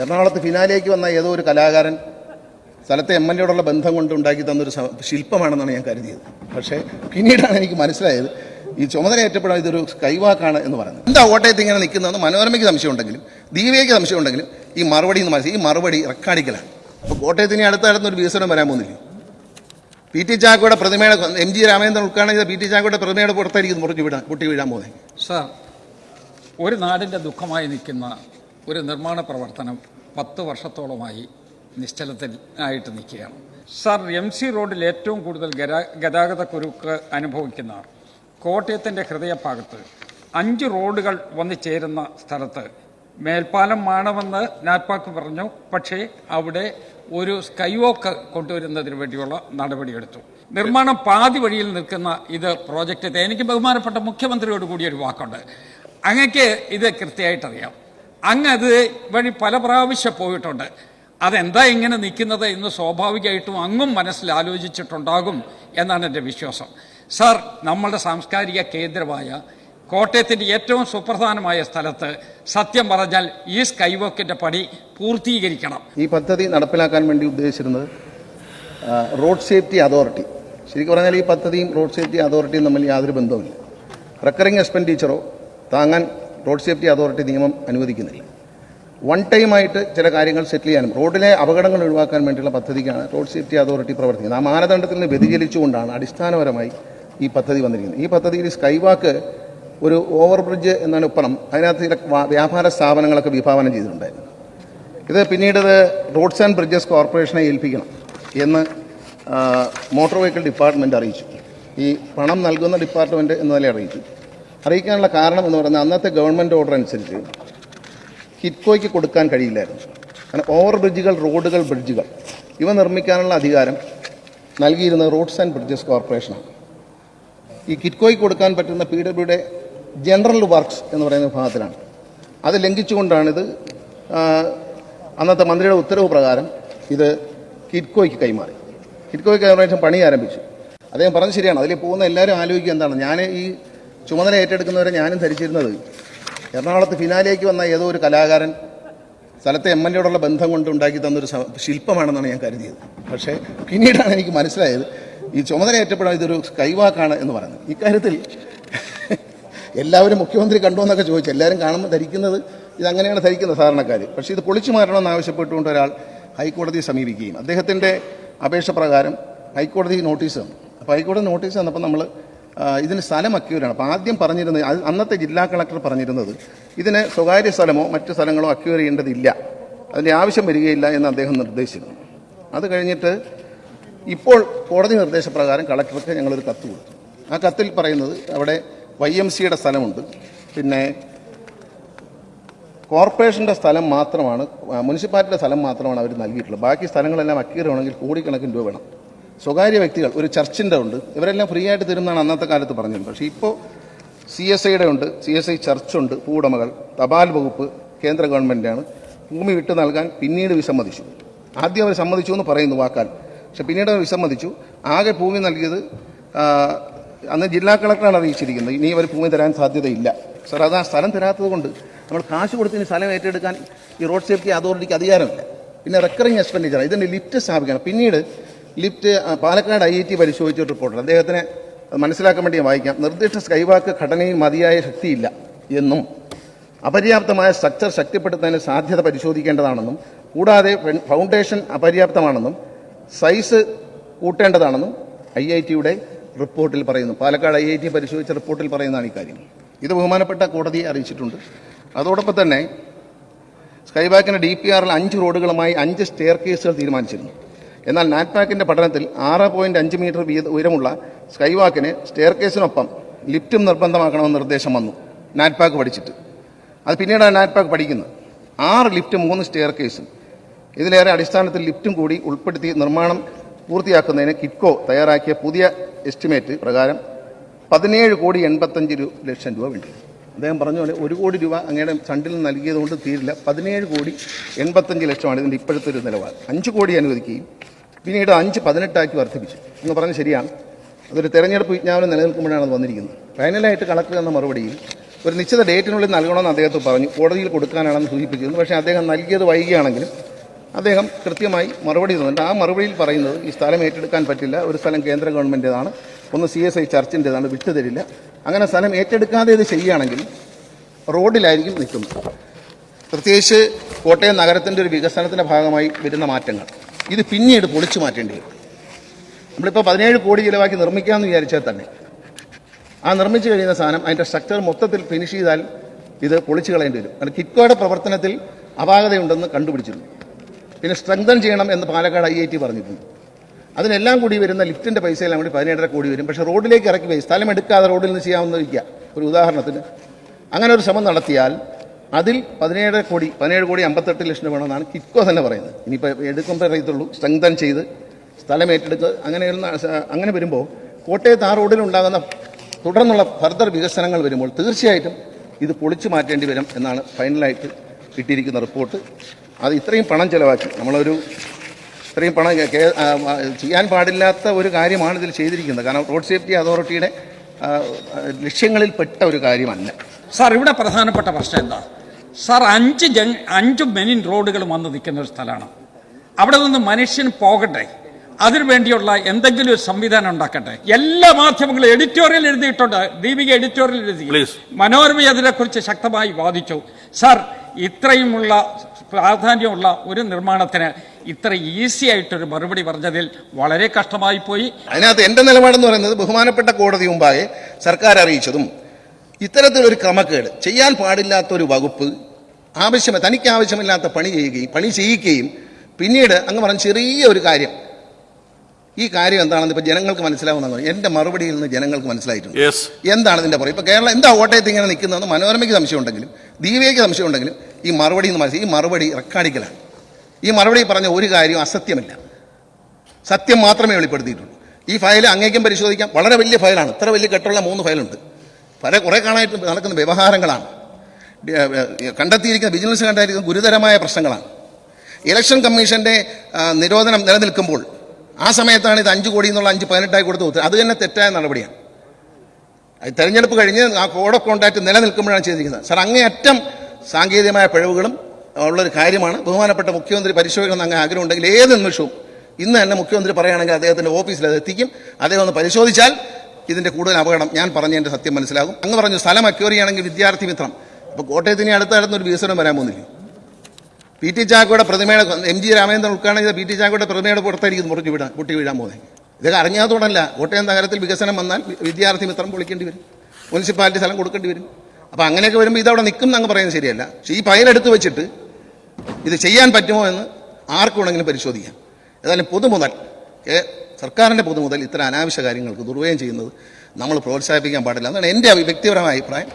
എറണാകുളത്ത് ഫിനാലേക്ക് വന്ന ഏതോ ഒരു കലാകാരൻ സ്ഥലത്തെ എം എൽ എയോടുള്ള ബന്ധം കൊണ്ട് ഉണ്ടാക്കി തന്നൊരു ശില്പമാണെന്നാണ് ഞാൻ കരുതിയത്. പക്ഷേ പിന്നീടാണ് എനിക്ക് മനസ്സിലായത് ഈ ചുമതല ഏറ്റപ്പെടാൻ ഇതൊരു കൈവാക്കാണ് എന്ന് പറയുന്നത്. എന്താ ഓട്ടയത്ത് ഇങ്ങനെ നിൽക്കുന്നതെന്ന് മനോരമയ്ക്ക് സംശയമുണ്ടെങ്കിലും ദീപയ്ക്ക് സംശയമുണ്ടെങ്കിലും ഈ മറുപടി എന്ന് മനസ്സിലായി. ഈ മറുപടി റെക്കാർഡിക്കലാണ്. അപ്പോൾ കോട്ടയത്തിന് അടുത്ത ഒരു വികസനം വരാൻ പോകുന്നില്ല. പി ടി ചാക്കോയുടെ പ്രതിമയുടെ എം ജി രാമേന്ദ്രൻ ഉദ്ഘാടനം പി ടി ചാക്കോയുടെ പ്രതിമയുടെ പുറത്തായിരിക്കും മുറിച്ച് വിടാൻ പൊട്ടി വീഴാൻ പോകുന്നത്. സർ ഒരു നാടിന്റെ ദുഃഖമായി നിൽക്കുന്ന ഒരു നിർമ്മാണ പ്രവർത്തനം പത്ത് വർഷത്തോളമായി നിശ്ചലത്തിൽ ആയിട്ട് നിൽക്കുകയാണ്. സർ എം സി റോഡിൽ ഏറ്റവും കൂടുതൽ ഗതാഗത കുരുക്ക് അനുഭവിക്കുന്ന കോട്ടയത്തിന്റെ ഹൃദയഭാഗത്ത് അഞ്ച് റോഡുകൾ വന്നു ചേരുന്ന സ്ഥലത്ത് മേൽപ്പാലം വേണമെന്ന് നാറ്റ്പാക്ക് പറഞ്ഞു. പക്ഷേ അവിടെ ഒരു സ്കൈ വോക്ക് കൊണ്ടുവരുന്നതിന് വേണ്ടിയുള്ള നടപടിയെടുത്തു. നിർമ്മാണം പാതി വഴിയിൽ നിൽക്കുന്ന ഇത് പ്രോജക്റ്റ് എനിക്ക് ബഹുമാനപ്പെട്ട മുഖ്യമന്ത്രിയോട് കൂടി ഒരു വാക്കുണ്ട്. അങ്ങക്ക് ഇത് കൃത്യമായിട്ടറിയാം. അങ്ങ് അത് വഴി പല പ്രാവശ്യം പോയിട്ടുണ്ട്. അതെന്താ ഇങ്ങനെ നിൽക്കുന്നത് എന്ന് സ്വാഭാവികമായിട്ടും അങ്ങും മനസ്സിൽ ആലോചിച്ചിട്ടുണ്ടാകും എന്നാണ് എന്റെ വിശ്വാസം. സാർ നമ്മളുടെ സാംസ്കാരിക കേന്ദ്രമായ കോട്ടയത്തിന്റെ ഏറ്റവും സുപ്രധാനമായ സ്ഥലത്ത് സത്യം പറഞ്ഞാൽ ഈ സ്കൈവോക്കിന്റെ പണി പൂർത്തീകരിക്കണം. ഈ പദ്ധതി നടപ്പിലാക്കാൻ വേണ്ടി ഉദ്ദേശിച്ചിരുന്നത് റോഡ് സേഫ്റ്റി അതോറിറ്റി. ശരിക്കും പറഞ്ഞാൽ ഈ പദ്ധതിയും റോഡ് സേഫ്റ്റി അതോറിറ്റിയും തമ്മിൽ യാതൊരു ബന്ധവുമില്ല. റെക്കറിംഗ് എക്സ്പെൻഡിച്ചറോ താങ്ങാൻ റോഡ് സേഫ്റ്റി അതോറിറ്റി നിയമം അനുവദിക്കുന്നില്ല. വൺ ടൈം ആയിട്ട് ചില കാര്യങ്ങൾ സെറ്റിൽ ചെയ്യാനും റോഡിലെ അപകടങ്ങൾ ഒഴിവാക്കാൻ വേണ്ടിയുള്ള പദ്ധതിക്കാണ് റോഡ് സേഫ്റ്റി അതോറിറ്റി പ്രവർത്തിക്കുന്നത്. ആ മാനദണ്ഡത്തിൽ നിന്ന് വ്യതിചലിച്ചുകൊണ്ടാണ് അടിസ്ഥാനപരമായി ഈ പദ്ധതി വന്നിരിക്കുന്നത്. ഈ പദ്ധതിയിൽ സ്കൈവാക്ക് ഒരു ഓവർ ബ്രിഡ്ജ് എന്നാണ് ഒപ്പണം അതിനകത്ത് ചില വ്യാപാര സ്ഥാപനങ്ങളൊക്കെ വിഭാവനം ചെയ്തിട്ടുണ്ടായിരുന്നു. ഇത് പിന്നീട് റോഡ്സ് ആൻഡ് ബ്രിഡ്ജസ് കോർപ്പറേഷനെ ഏൽപ്പിക്കണം എന്ന് മോട്ടോർ വെഹിക്കിൾ ഡിപ്പാർട്ട്മെന്റ് അറിയിച്ചു. ഈ പണം നൽകുന്ന ഡിപ്പാർട്ട്മെന്റ് എന്ന നില അറിയിച്ചു. അറിയിക്കാനുള്ള കാരണം എന്ന് പറയുന്നത് അന്നത്തെ ഗവൺമെന്റ് ഓർഡർ അനുസരിച്ച് കിറ്റ്കോയ്ക്ക് കൊടുക്കാൻ കഴിയില്ലായിരുന്നു. കാരണം ഓവർ ബ്രിഡ്ജുകൾ റോഡുകൾ ബ്രിഡ്ജുകൾ. ഇവ നിർമ്മിക്കാനുള്ള അധികാരം നൽകിയിരുന്നത് റോഡ്സ് ആൻഡ് ബ്രിഡ്ജസ് കോർപ്പറേഷനാണ്. ഈ കിറ്റ്കോയ്ക്ക് കൊടുക്കാൻ പറ്റുന്ന പി ഡബ്ല്യുടെ ജനറൽ വർക്ക്സ് എന്ന് പറയുന്ന വിഭാഗത്തിലാണ്. അത് ലംഘിച്ചുകൊണ്ടാണിത് അന്നത്തെ മന്ത്രിയുടെ ഉത്തരവ് പ്രകാരം ഇത് കിറ്റ്കോയ്ക്ക് കൈമാറി. കിറ്റ്കോയ്ക്ക് കൈമാറിയ പണി ആരംഭിച്ചു. അദ്ദേഹം പറഞ്ഞത് ശരിയാണ്. അതിൽ പോകുന്ന എല്ലാവരും ആലോചിക്കുക എന്താണ്. ഞാൻ ഈ ചുമതല ഏറ്റെടുക്കുന്നവരെ ഞാനും ധരിച്ചിരുന്നത്. എറണാകുളത്ത് ഫിനാലേക്ക് വന്ന ഏതോ ഒരു കലാകാരൻ സ്ഥലത്തെ എം എൽ എയോടുള്ള ബന്ധം കൊണ്ട് ഉണ്ടാക്കി തന്നൊരു ശില്പമാണെന്നാണ് ഞാൻ കരുതിയത്. പക്ഷേ പിന്നീടാണ് എനിക്ക് മനസ്സിലായത് ഈ ചുമതല ഏറ്റപ്പെടാൻ ഇതൊരു കൈവാക്കാണ് എന്ന് പറയുന്നത്. ഇക്കാര്യത്തിൽ എല്ലാവരും മുഖ്യമന്ത്രി കണ്ടു എന്നൊക്കെ ചോദിച്ചു. എല്ലാവരും കാണുമ്പോൾ ധരിക്കുന്നത് ഇതങ്ങനെയാണ് ധരിക്കുന്നത് സാധാരണക്കാർ പക്ഷേ ഇത് പൊളിച്ചു മാറ്റണമെന്ന് ആവശ്യപ്പെട്ടുകൊണ്ട് ഒരാൾ ഹൈക്കോടതിയെ സമീപിക്കുകയും അദ്ദേഹത്തിന്റെ അപേക്ഷ പ്രകാരം ഹൈക്കോടതി നോട്ടീസ് തന്നു. അപ്പോൾ ഹൈക്കോടതി നോട്ടീസ് തന്നപ്പോൾ നമ്മൾ ഇതിന് സ്ഥലം അക്യൂരാണ്. അപ്പോൾ ആദ്യം പറഞ്ഞിരുന്നത് അന്നത്തെ ജില്ലാ കളക്ടർ പറഞ്ഞിരുന്നത് ഇതിന് സ്വകാര്യ സ്ഥലമോ മറ്റു സ്ഥലങ്ങളോ അക്യൂർ ചെയ്യേണ്ടതില്ല. അതിന്റെ ആവശ്യം വരികയില്ല എന്ന് അദ്ദേഹം നിർദ്ദേശിച്ചിരുന്നു. അത് കഴിഞ്ഞിട്ട് ഇപ്പോൾ കോടതി നിർദ്ദേശപ്രകാരം കളക്ടർക്ക് ഞങ്ങളൊരു കത്ത് കൊടുത്തു. ആ കത്തിൽ പറയുന്നത് അവിടെ വൈ എം സിയുടെ സ്ഥലമുണ്ട്. പിന്നെ കോർപ്പറേഷന്റെ സ്ഥലം മാത്രമാണ് മുനിസിപ്പാലിറ്റിയുടെ സ്ഥലം മാത്രമാണ് അവർ നൽകിയിട്ടുള്ളത്. ബാക്കി സ്ഥലങ്ങളെല്ലാം അക്കീറാണെങ്കിൽ കോടിക്കണക്കിന് രൂപ വേണം. സ്വകാര്യ വ്യക്തികൾ ഒരു ചർച്ചിന്റെ ഉണ്ട്. ഇവരെല്ലാം ഫ്രീ ആയിട്ട് തരുന്നതാണ് അന്നത്തെ കാലത്ത് പറഞ്ഞത്. പക്ഷേ ഇപ്പോൾ സി എസ് ഐയുടെ ഉണ്ട് സി എസ് ഐ ചർച്ചുണ്ട് ഭൂവുടമകൾ തപാൽ വകുപ്പ് കേന്ദ്ര ഗവൺമെന്റാണ് ഭൂമി വിട്ടു നൽകാൻ പിന്നീട് വിസമ്മതിച്ചു. ആദ്യം അവർ സമ്മതിച്ചു എന്ന് പറയുന്നു വാക്കാൽ. പക്ഷെ പിന്നീട് അവർ വിസമ്മതിച്ചു. ആകെ ഭൂമി നൽകിയത് അന്ന് ജില്ലാ കളക്ടറാണ് അറിയിച്ചിരിക്കുന്നത്. ഇനി അവർ ഭൂമി തരാൻ സാധ്യതയില്ല. സാർ അത് ആ സ്ഥലം തരാത്തത് കൊണ്ട് നമ്മൾ കാശ് കൊടുത്തിന് സ്ഥലം ഏറ്റെടുക്കാൻ ഈ റോഡ് സേഫ്റ്റി അതോറിറ്റിക്ക് അധികാരമില്ല. പിന്നെ റെക്കറിങ് എക്സ്പെൻഡിച്ചർ ഇതിന്റെ ലിഫ്റ്റ് സ്ഥാപിക്കണം. പിന്നീട് lift Palakkad I I T പരിശോധിച്ച റിപ്പോർട്ടുണ്ട്. അദ്ദേഹത്തിന് മനസ്സിലാക്കാൻ വേണ്ടി വായിക്കാം. നിർദ്ദിഷ്ട സ്കൈവാക്ക് ഘടനയിൽ മതിയായ ശക്തിയില്ല എന്നും അപര്യാപ്തമായ സ്ട്രക്ചർ ശക്തിപ്പെടുത്തുന്നതിന് സാധ്യത പരിശോധിക്കേണ്ടതാണെന്നും കൂടാതെ ഫൗണ്ടേഷൻ അപര്യാപ്തമാണെന്നും സൈസ് കൂട്ടേണ്ടതാണെന്നും ഐ ഐ ടിയുടെ റിപ്പോർട്ടിൽ പറയുന്നു. പാലക്കാട് ഐ ഐ ടി പരിശോധിച്ച റിപ്പോർട്ടിൽ പറയുന്നതാണ് ഇക്കാര്യം. ഇത് ബഹുമാനപ്പെട്ട കോടതിയെ അറിയിച്ചിട്ടുണ്ട്. അതോടൊപ്പം തന്നെ സ്കൈബാക്കിന് ഡി പി ആറിൽ അഞ്ച് റോഡുകളുമായി അഞ്ച് സ്റ്റെയർ കേസുകൾ തീരുമാനിച്ചിരുന്നു. എന്നാൽ നാറ്റ്പാക്കിന്റെ പഠനത്തിൽ ആറ് പോയിന്റ് അഞ്ച് മീറ്റർ വീത ഉയരമുള്ള സ്കൈവാക്കിന് സ്റ്റെയർ കേസിനൊപ്പം ലിഫ്റ്റും നിർബന്ധമാക്കണമെന്ന് നിർദ്ദേശം വന്നു. നാറ്റ്പാക്ക് പഠിച്ചിട്ട്. അത് പിന്നീടാണ് നാറ്റ്പാക്ക് പഠിക്കുന്നത്. ആറ് ലിഫ്റ്റ് മൂന്ന് സ്റ്റെയർ കേസും ഇതിലേറെ അടിസ്ഥാനത്തിൽ ലിഫ്റ്റും കൂടി ഉൾപ്പെടുത്തി നിർമ്മാണം പൂർത്തിയാക്കുന്നതിന് കിറ്റ്കോ തയ്യാറാക്കിയ പുതിയ എസ്റ്റിമേറ്റ് പ്രകാരം പതിനേഴ് കോടി എൺപത്തഞ്ച് ലക്ഷം രൂപ വേണ്ടി. അദ്ദേഹം പറഞ്ഞ പോലെ ഒരു കോടി രൂപ അങ്ങയുടെ ഫണ്ടിൽ നൽകിയതുകൊണ്ട് തീരില്ല. പതിനേഴ് കോടി എൺപത്തഞ്ച് ലക്ഷമാണ് ഇതിന്റെ ഇപ്പോഴത്തെ ഒരു നിലവാരം. അഞ്ച് കോടി അനുവദിക്കുകയും പിന്നീട് അഞ്ച് പതിനെട്ടാക്കി വർദ്ധിപ്പിച്ചു. എന്ന് പറഞ്ഞ് ശരിയാണ്. അതൊരു തെരഞ്ഞെടുപ്പ് വിജ്ഞാപനം നിലനിൽക്കുമ്പോഴാണ് അത് വന്നിരിക്കുന്നത്. ഫൈനലായിട്ട് കളക്ടർ എന്ന മറുപടിയിൽ ഒരു നിശ്ചിത ഡേറ്റിനുള്ളിൽ നൽകണമെന്ന് അദ്ദേഹത്തെ പറഞ്ഞു. കോടതിയിൽ കൊടുക്കാനാണെന്ന് സൂചിപ്പിച്ചിരുന്നു. പക്ഷേ അദ്ദേഹം നൽകിയത് വൈകിയാണെങ്കിലും അദ്ദേഹം കൃത്യമായി മറുപടി തന്നിട്ടുണ്ട്. ആ മറുപടിയിൽ പറയുന്നത് ഈ സ്ഥലം ഏറ്റെടുക്കാൻ പറ്റില്ല. ഒരു സ്ഥലം കേന്ദ്ര ഗവൺമെന്റേതാണ് ഒന്ന് സി എസ് ഐ ചർച്ചിന്റെതാണ്. വിട്ടുതരില്ല. അങ്ങനെ സ്ഥലം ഏറ്റെടുക്കാതെ ഇത് ചെയ്യുകയാണെങ്കിൽ റോഡിലായിരിക്കും നിൽക്കുന്നത്. പ്രത്യേകിച്ച് കോട്ടയം നഗരത്തിന്റെ ഒരു വികസനത്തിന്റെ ഭാഗമായി വരുന്ന മാറ്റങ്ങൾ. ഇത് പിന്നീട് പൊളിച്ചു മാറ്റേണ്ടി വരും. നമ്മളിപ്പോൾ പതിനേഴ് കോടി ചിലവാക്കി നിർമ്മിക്കാമെന്ന് വിചാരിച്ചാൽ തന്നെ ആ നിർമ്മിച്ചു കഴിയുന്ന സാധനം അതിന്റെ സ്ട്രക്ചർ മൊത്തത്തിൽ ഫിനിഷ് ചെയ്താൽ ഇത് പൊളിച്ചു കളയേണ്ടി വരും. കാരണം കിറ്റ്കോയുടെ പ്രവർത്തനത്തിൽ അപാകതയുണ്ടെന്ന് കണ്ടുപിടിച്ചിരുന്നു. പിന്നെ സ്ട്രെങ്തൻ ചെയ്യണം എന്ന് പാലക്കാട് ഐ ഐ ടി പറഞ്ഞിട്ടുണ്ട് അതിനെല്ലാം കൂടി വരുന്ന ലിഫ്റ്റിന്റെ പൈസയെല്ലാം കൂടി പതിനേഴര കോടി വരും. പക്ഷേ റോഡിലേക്ക് ഇറക്കി പോയി സ്ഥലം എടുക്കാതെ റോഡിൽ നിന്ന് ചെയ്യാവുന്നതിരിക്കുക ഒരു ഉദാഹരണത്തിന് അങ്ങനെ ഒരു ശ്രമം നടത്തിയാൽ അതിൽ പതിനേഴര കോടി പതിനേഴ് കോടി അമ്പത്തെട്ട് ലക്ഷം രൂപ വേണമെന്നാണ് കിറ്റ്കോ തന്നെ പറയുന്നത്. ഇനിയിപ്പോൾ എടുക്കുമ്പോൾ അറിയത്തുള്ളൂ സ്ട്രെങ്തൻ ചെയ്ത് സ്ഥലം ഏറ്റെടുത്ത് അങ്ങനെ അങ്ങനെ വരുമ്പോൾ കോട്ടയത്ത് ആ റോഡിലുണ്ടാകുന്ന തുടർന്നുള്ള ഫർദർ വികസനങ്ങൾ വരുമ്പോൾ തീർച്ചയായിട്ടും ഇത് പൊളിച്ചു മാറ്റേണ്ടി വരും എന്നാണ് ഫൈനലായിട്ട് കിട്ടിയിരിക്കുന്ന റിപ്പോർട്ട്. അത് ഇത്രയും പണം ചിലവാക്കി നമ്മളൊരു ഇത്രയും പണം ചെയ്യാൻ പാടില്ലാത്ത ഒരു കാര്യമാണ് ഇതിൽ ചെയ്തിരിക്കുന്നത്. കാരണം റോഡ് സേഫ്റ്റി അതോറിറ്റിയുടെ ലക്ഷ്യങ്ങളിൽ പെട്ട ലക്ഷ്യങ്ങളിൽപ്പെട്ട ഒരു കാര്യമല്ല. സാർ ഇവിടെ പ്രധാനപ്പെട്ട പ്രശ്നം എന്താ? സാർ അഞ്ച് ജങ് അഞ്ച് മെനിൻ റോഡുകൾ വന്ന് നിൽക്കുന്ന ഒരു സ്ഥലമാണ്. അവിടെ നിന്ന് മനുഷ്യൻ പോകട്ടെ. അതിനു വേണ്ടിയുള്ള എന്തെങ്കിലും ഒരു സംവിധാനം ഉണ്ടാക്കട്ടെ. എല്ലാ മാധ്യമങ്ങളും എഡിറ്റോറിയൽ എഴുതിയിട്ടുണ്ട്. ദീപിക എഡിറ്റോറിയൽ എഴുതി. മനോരമ അതിനെക്കുറിച്ച് ശക്തമായി വാദിച്ചു. സാർ ഇത്രയുമുള്ള പ്രാധാന്യമുള്ള ഒരു നിർമ്മാണത്തിന് ഇത്ര ഈസി ആയിട്ടൊരു മറുപടി പറഞ്ഞതിൽ വളരെ കഷ്ടമായി പോയി അതിനകത്ത് എന്റെ നിലപാടെന്ന് പറയുന്നത് ബഹുമാനപ്പെട്ട കോടതി മുമ്പാകെ സർക്കാർ അറിയിച്ചതും ഇത്തരത്തിലൊരു ക്രമക്കേട് ചെയ്യാൻ പാടില്ലാത്ത ഒരു വകുപ്പ് ആവശ്യം തനിക്ക് ആവശ്യമില്ലാത്ത പണി ചെയ്യുകയും പണി ചെയ്യിക്കുകയും പിന്നീട് അങ്ങ് പറഞ്ഞ ചെറിയ ഒരു കാര്യം ഈ കാര്യം എന്താണെന്ന് ഇപ്പൊ ജനങ്ങൾക്ക് മനസ്സിലാവുന്ന എന്റെ മറുപടിയിൽ നിന്ന് ജനങ്ങൾക്ക് മനസ്സിലായിട്ടുണ്ട്. എന്താണ് ഇതിന്റെ പുറകെ? ഇപ്പൊ കേരളം എന്താ കോട്ടയത്ത് ഇങ്ങനെ നിൽക്കുന്നതെന്ന് മനോരമയ്ക്ക് സംശയമുണ്ടെങ്കിലും ദീപയ്ക്ക് സംശയമുണ്ടെങ്കിലും ഈ മറുപടി എന്ന് മനസ്സിലായി. ഈ മറുപടി റെക്കാർഡിക്കലാണ്. ഈ മറുപടി പറഞ്ഞ ഒരു കാര്യം അസത്യമല്ല. സത്യം മാത്രമേ വെളിപ്പെടുത്തിയിട്ടുള്ളൂ. ഈ ഫയൽ അങ്ങേക്കും പരിശോധിക്കാം. വളരെ വലിയ ഫയലാണ്. ഇത്ര വലിയ കെട്ടുള്ള മൂന്ന് ഫയലുണ്ട്. പല കുറെ കാണാനായിട്ട് നടക്കുന്ന വ്യവഹാരങ്ങളാണ്. കണ്ടെത്തിയിരിക്കുന്ന വിജിലൻസ് കണ്ടെത്തിയിരിക്കുന്ന ഗുരുതരമായ പ്രശ്നങ്ങളാണ്. ഇലക്ഷൻ കമ്മീഷന്റെ നിരോധനം നിലനിൽക്കുമ്പോൾ ആ സമയത്താണ് ഇത് അഞ്ച് കോടി എന്നുള്ള അഞ്ച് പതിനെട്ടായി കൊടുത്തു ഉത്തരവ്. അത് തന്നെ തെറ്റായ നടപടിയാണ്. അത് തെരഞ്ഞെടുപ്പ് കഴിഞ്ഞ് ആ കോഡ് ഓഫ് നിലനിൽക്കുമ്പോഴാണ് ചെയ്തിരിക്കുന്നത്. സാർ അങ്ങേയറ്റം സാങ്കേതികമായ പിഴവുകളും ഉള്ളൊരു കാര്യമാണ്. ബഹുമാനപ്പെട്ട മുഖ്യമന്ത്രി പരിശോധിക്കണം അങ്ങ് ആഗ്രഹമുണ്ടെങ്കിൽ ഏത് നിമിഷവും ഇന്ന് തന്നെ മുഖ്യമന്ത്രി പറയുകയാണെങ്കിൽ അദ്ദേഹത്തിന്റെ ഓഫീസിൽ അത് എത്തിക്കും. അദ്ദേഹം ഒന്ന് പരിശോധിച്ചാൽ ഇതിന്റെ കൂടുതൽ അപകടം ഞാൻ പറഞ്ഞതിന്റെ സത്യം മനസ്സിലാകും. അങ്ങ് പറഞ്ഞു സ്ഥലം അക്യൂറിയാണെങ്കിൽ വിദ്യാർത്ഥി മിത്രം. അപ്പോൾ കോട്ടയത്തിന് അടുത്തടുത്ത് ഒരു വികസനം വരാൻ പോകുന്നില്ല? പി ടി ചാക്കോയുടെ പ്രതിമയുടെ എം ജി രാമചന്ദ്രൻ ഉദ്ഘാടനം ചെയ്ത പി ടി ചാക്കോയുടെ പ്രതിമയുടെ പുറത്തായിരിക്കും മുറിഞ്ഞു വീഴാൻ പൊട്ടി വീഴാൻ പോകുന്നത്. ഇതൊക്കെ അറിഞ്ഞാത്തോടല്ല കോട്ടയം നഗരത്തിൽ വികസനം വന്നാൽ വിദ്യാർത്ഥി മിത്രം പൊളിക്കേണ്ടി വരും. മുനിസിപ്പാലിറ്റി സ്ഥലം കൊടുക്കേണ്ടി വരും. അപ്പോൾ അങ്ങനെയൊക്കെ വരുമ്പോൾ ഇതവിടെ നിൽക്കും എന്നങ്ങ് പറയുന്നത് ശരിയല്ല. പക്ഷേ ഈ ഫയൽ എടുത്തു വെച്ചിട്ട് ഇത് ചെയ്യാൻ പറ്റുമോ എന്ന് ആർക്കും വേണമെങ്കിലും പരിശോധിക്കാം. ഏതായാലും പൊതുമുതൽ സർക്കാരിന്റെ പൊതുമുതൽ ഇത്തരം അനാവശ്യ കാര്യങ്ങൾക്ക് ദുർവ്യയം ചെയ്യുന്നത് നമ്മൾ പ്രോത്സാഹിപ്പിക്കാൻ പാടില്ല. എന്നാണ് എന്റെ വ്യക്തിപരമായ അഭിപ്രായം.